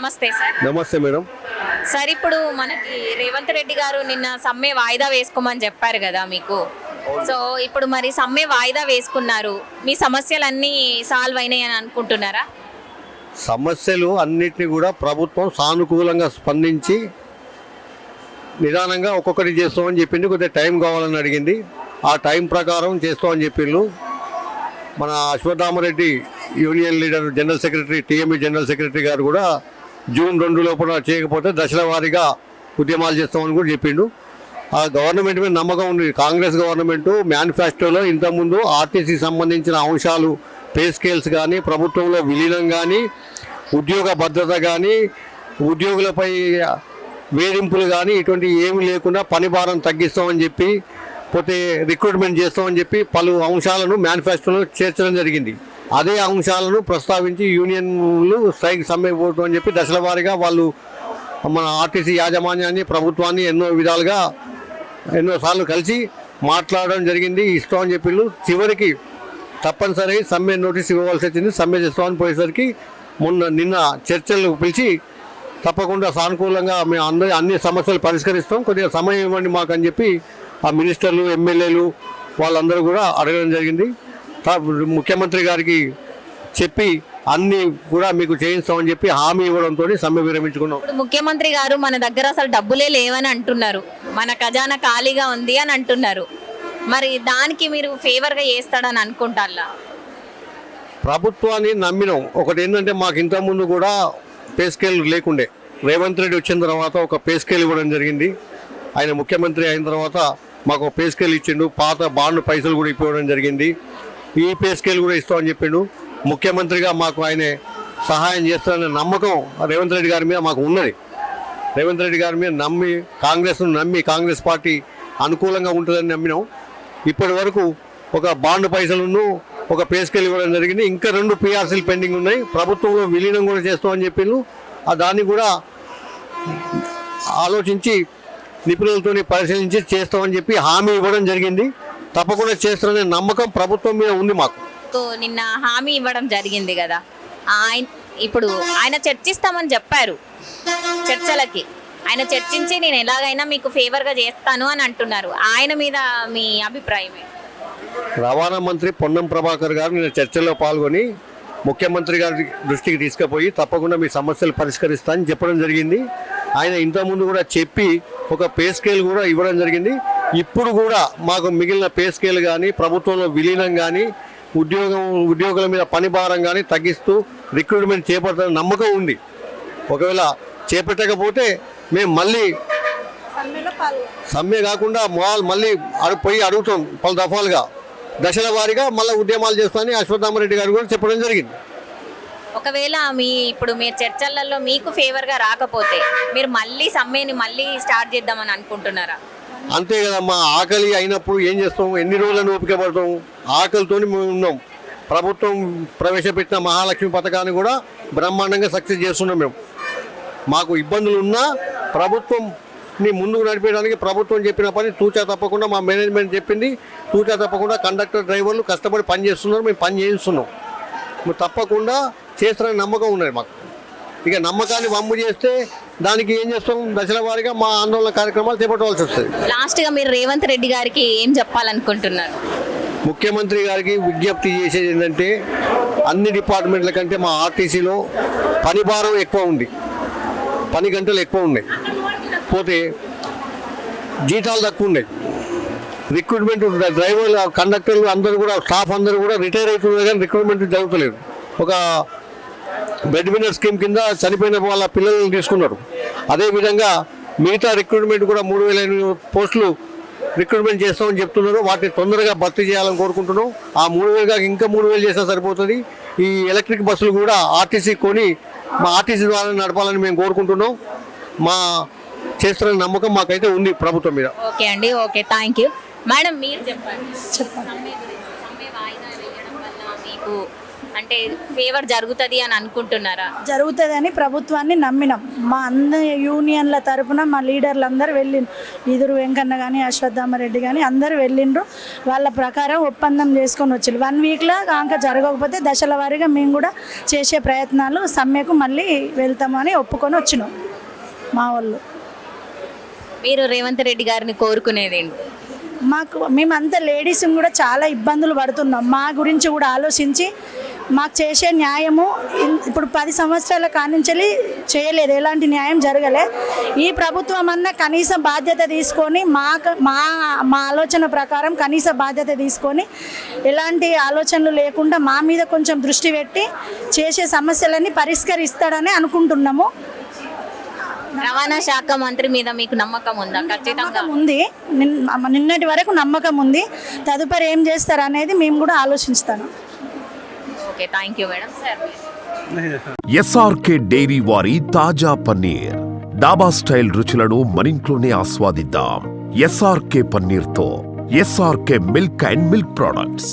నమస్తే సార్. నమస్తే madam. Sir ఇప్పుడు మనకి రేవంత్ రెడ్డి గారు నిన్న సమ్మె వాయిదా వేసుకోమని చెప్పారు కదా మీకు. సో ఇప్పుడు మరి సమ్మె వాయిదా వేసుకున్నారు. మీ సమస్యలన్నీ సాల్వ్ అయినాయి అని అనుకుంటున్నారా? సమస్యలు అన్నిటిని కూడా ప్రభుత్వం సానుకూలంగా స్పందించి నిదానంగా ఒక్కొక్కటి చేస్తామని చెప్పింది. కొద్దిగా టైం కావాలని అడిగింది. ఆ టైం ప్రకారం చేస్తామని చెప్పిండ్రు మన Ashwathama Reddy union leader general secretary TMU general secretary గారు కూడా జూన్ రెండు లోపల చేయకపోతే దశల వారీగా ఉద్యమాలు చేస్తామని కూడా చెప్పిండు. ఆ గవర్నమెంట్ మీద నమ్మకం ఉంది. కాంగ్రెస్ గవర్నమెంట్ మేనిఫెస్టోలో ఇంతకుముందు ఆర్టీసీ సంబంధించిన అంశాలు పే స్కేల్స్ కానీ ప్రభుత్వంలో విలీనం కానీ ఉద్యోగ భద్రత కానీ ఉద్యోగులపై వేధింపులు కానీ ఇటువంటి ఏమీ లేకుండా పని భారం తగ్గిస్తామని చెప్పి పోతే రిక్రూట్మెంట్ చేస్తామని చెప్పి పలు అంశాలను మేనిఫెస్టోలో చేర్చడం జరిగింది. అదే అంశాలను ప్రస్తావించి యూనియన్లు స్ట్రైక్ సమ్మె పోతామని చెప్పి దశల వారీగా వాళ్ళు మన ఆర్టీసీ యాజమాన్యాన్ని ప్రభుత్వాన్ని ఎన్నో విధాలుగా ఎన్నోసార్లు కలిసి మాట్లాడడం జరిగింది ఇస్తామని చెప్పిళ్ళు. చివరికి తప్పనిసరి సమ్మె నోటీస్ ఇవ్వవలసి వచ్చింది. సమ్మె చేస్తామని పోయేసరికి మొన్న నిన్న చర్చలు పిలిచి తప్పకుండా సానుకూలంగా మేము అందరి అన్ని సమస్యలు పరిష్కరిస్తాం. కొద్దిగా సమయం ఇవ్వండి మాకు అని చెప్పి ఆ మినిస్టర్లు ఎమ్మెల్యేలు వాళ్ళందరూ కూడా అడగడం జరిగింది. ముఖ్యమంత్రి గారికి చెప్పి అన్నీ కూడా మీకు చేయిస్తామని చెప్పి హామీ ఇవ్వడంతో సమ్మె విరమించుకున్నాం. ముఖ్యమంత్రి గారు మన దగ్గర అసలు డబ్బులే లేవని అంటున్నారు. మన ఖజానా ఖాళీగా ఉంది అని అంటున్నారు. మరి దానికి మీరు ఫేవర్గా చేస్తాడని అనుకుంటారా? ప్రభుత్వాన్ని నమ్మినాం. ఒకటి ఏంటంటే మాకు ఇంతకుముందు కూడా పే స్కేల్ లేకుండే. రేవంత్ రెడ్డి వచ్చిన తర్వాత ఒక పే స్కేల్ ఇవ్వడం జరిగింది. ఆయన ముఖ్యమంత్రి అయిన తర్వాత మాకు పే స్కేల్ ఇచ్చిండు. పాత బాండ్ పైసలు కూడా ఇవ్వడం జరిగింది. ఈ పే స్కేల్ కూడా ఇస్తామని చెప్పిండు. ముఖ్యమంత్రిగా మాకు ఆయన సహాయం చేస్తారనే నమ్మకం రేవంత్ రెడ్డి గారి మీద మాకు ఉన్నది. రేవంత్ రెడ్డి గారి మీద నమ్మి కాంగ్రెస్ను నమ్మి కాంగ్రెస్ పార్టీ అనుకూలంగా ఉంటుందని నమ్మినాం. ఇప్పటి వరకు ఒక బాండ్ పైసలను ఒక పే స్కేల్ ఇవ్వడం జరిగింది. ఇంకా రెండు పిఆర్సీలు పెండింగ్ ఉన్నాయి. ప్రభుత్వంలో విలీనం కూడా చేస్తామని చెప్పిండు. ఆ దాన్ని కూడా ఆలోచించి నిపుణులతో పరిశీలించి చేస్తామని చెప్పి హామీ ఇవ్వడం జరిగింది. తప్పకుండా చేస్తారనే నమ్మకం ప్రభుత్వం మీద ఉంది మాకు. నిన్న హామీ ఇవ్వడం జరిగింది కదా. ఆయన ఇప్పుడు ఆయన చర్చిస్తామని చెప్పారు. చర్చలకి. ఆయన చర్చించి నేను ఎలాగైనా మీకు ఫేవర్గా చేస్తాను అని అంటున్నారు. ఆయన మీద మీ అభిప్రాయమే రవాణా మంత్రి పొన్నం ప్రభాకర్ గారు నిన్న చర్చల్లో పాల్గొని ముఖ్యమంత్రి గారి దృష్టికి తీసుకుపోయి తప్పకుండా మీ సమస్యలు పరిష్కరిస్తా అని చెప్పడం జరిగింది. ఆయన ఇంతకుముందు కూడా చెప్పి ఒక పే స్కేల్ కూడా ఇవ్వడం జరిగింది. ఇప్పుడు కూడా మాకు మిగిలిన పే స్కేల్ కానీ ప్రభుత్వంలో విలీనం కానీ ఉద్యోగం ఉద్యోగుల మీద పని భారం కానీ తగ్గిస్తూ రిక్రూట్మెంట్ చేపడతారని నమ్మకం ఉంది. ఒకవేళ చేపట్టకపోతే మేము మళ్ళీ సమ్మె కాకుండా మాల్ మళ్ళీ అడుగు పోయి అడుగుతాం పలు దఫాలుగా. దశల వారీగా మళ్ళీ ఉద్యమాలు చేస్తామని అశ్వత్థామరెడ్డి గారు కూడా చెప్పడం జరిగింది. ఒకవేళ మీ ఇప్పుడు మీరు చర్చలలో మీకు ఫేవర్గా రాకపోతే మీరు మళ్ళీ సమ్మెని మళ్ళీ స్టార్ట్ చేద్దామని అనుకుంటున్నారా? అంతే కదా మా ఆకలి అయినప్పుడు ఏం చేస్తాం? ఎన్ని రోజులను ఓపిక పడతాం? ఆకలితో మేము ఉన్నాం. ప్రభుత్వం ప్రవేశపెట్టిన మహాలక్ష్మి పథకాన్ని కూడా బ్రహ్మాండంగా సక్సెస్ చేస్తున్నాం మేము. మాకు ఇబ్బందులు ఉన్నా ప్రభుత్వంని ముందుకు నడిపేయడానికి ప్రభుత్వం చెప్పిన పని తూచా తప్పకుండా మా మేనేజ్మెంట్ చెప్పింది. తూచా తప్పకుండా కండక్టర్ డ్రైవర్లు కష్టపడి పని చేస్తున్నారు. మేము పని చేయిస్తున్నాం. తప్పకుండా చేస్తారని నమ్మకం ఉన్నది మాకు. ఇక నమ్మకాన్ని వమ్ము చేస్తే దానికి ఏం చేస్తాం? దశల వారీగా మా ఆందోళన కార్యక్రమాలు చేపట్టవలసి వస్తుంది. లాస్ట్గా మీరు రేవంత్ రెడ్డి గారికి ఏం చెప్పాలనుకుంటున్నారు? ముఖ్యమంత్రి గారికి విజ్ఞప్తి చేసేది ఏంటంటే అన్ని డిపార్ట్మెంట్ల కంటే మా ఆర్టీసీలో పని భారం ఎక్కువ ఉంది. పని గంటలు ఎక్కువ ఉన్నాయి. పోతే జీతాలు తక్కువ ఉన్నాయి. రిక్రూట్మెంట్ డ్రైవర్లు కండక్టర్లు అందరూ కూడా స్టాఫ్ అందరూ కూడా రిటైర్ అవుతున్నారు కానీ రిక్రూట్మెంట్ జరుగుతలేదు. ఒక బెడ్ విన్నర్ స్కీమ్ కింద చనిపోయిన వాళ్ళ పిల్లల్ని తీసుకున్నారు. అదేవిధంగా మిగతా రిక్రూట్మెంట్ కూడా మూడు వేల ఎనిమిది పోస్టులు రిక్రూట్మెంట్ చేస్తామని చెప్తున్నారు. వాటిని తొందరగా భర్తీ చేయాలని కోరుకుంటున్నాం. ఆ మూడు వేలు కాక ఇంకా మూడు వేలు చేసినా సరిపోతుంది. ఈ ఎలక్ట్రిక్ బస్సులు కూడా ఆర్టీసీ కొని మా ఆర్టీసీ ద్వారా నడపాలని మేము కోరుకుంటున్నాం. మా చేస్తున్న నమ్మకం మాకైతే ఉంది ప్రభుత్వం మీద. ఓకే అండి ఓకే థ్యాంక్ యూ. మేడం మీరు చెప్పండి. సమ్మె అంటే ఫేవర్ జరుగుతుంది అని అనుకుంటున్నారా? జరుగుతుందని ప్రభుత్వాన్ని నమ్మినాం. మా అందరి యూనియన్ల తరపున మా లీడర్లు అందరూ వెళ్ళిండ్రు ఇదురు వెంకన్న కానీ అశ్వత్థామరెడ్డి కానీ అందరూ వెళ్ళిండ్రు. వాళ్ళ ప్రకారం ఒప్పందం చేసుకొని వచ్చిండ్రు వన్ వీక్లో కాక జరగకపోతే దశల వారీగా మేము కూడా చేసే ప్రయత్నాలు సమ్మెకు మళ్ళీ వెళ్తామని ఒప్పుకొని వచ్చినాం. మా వాళ్ళు. మీరు రేవంత్ రెడ్డి గారిని కోరుకునేది మాకు మేమంతా లేడీస్ కూడా చాలా ఇబ్బందులు పడుతున్నాం. మా గురించి కూడా ఆలోచించి మాకు చేసే న్యాయము ఇప్పుడు పది సంవత్సరాల కానించి చేయలేదు. ఎలాంటి న్యాయం జరగలే. ఈ ప్రభుత్వం అన్న కనీస బాధ్యత తీసుకొని మా మా మా ఆలోచన ప్రకారం కనీస బాధ్యత తీసుకొని ఎలాంటి ఆలోచనలు లేకుండా మా మీద కొంచెం దృష్టి పెట్టి చేసే సమస్యలన్నీ పరిష్కరిస్తాడని అనుకుంటున్నాము. రవాణా శాఖ మంత్రి మీద మీకు నమ్మకం ఉందా? ఖచ్చితంగా. ఉంది. నిన్- నిన్నటి వరకు నమ్మకం ఉంది. తదుపరి ఏం చేస్తారు అనేది మేము కూడా ఆలోచిస్తాను. Okay thank you madam sir SRK dairy వారి తాజా పన్నీర్ డాబా స్టైల్ రుచులను మనింట్లోనే ఆస్వాదిద్దాం. SRK పన్నీర్తో SRK milk and milk products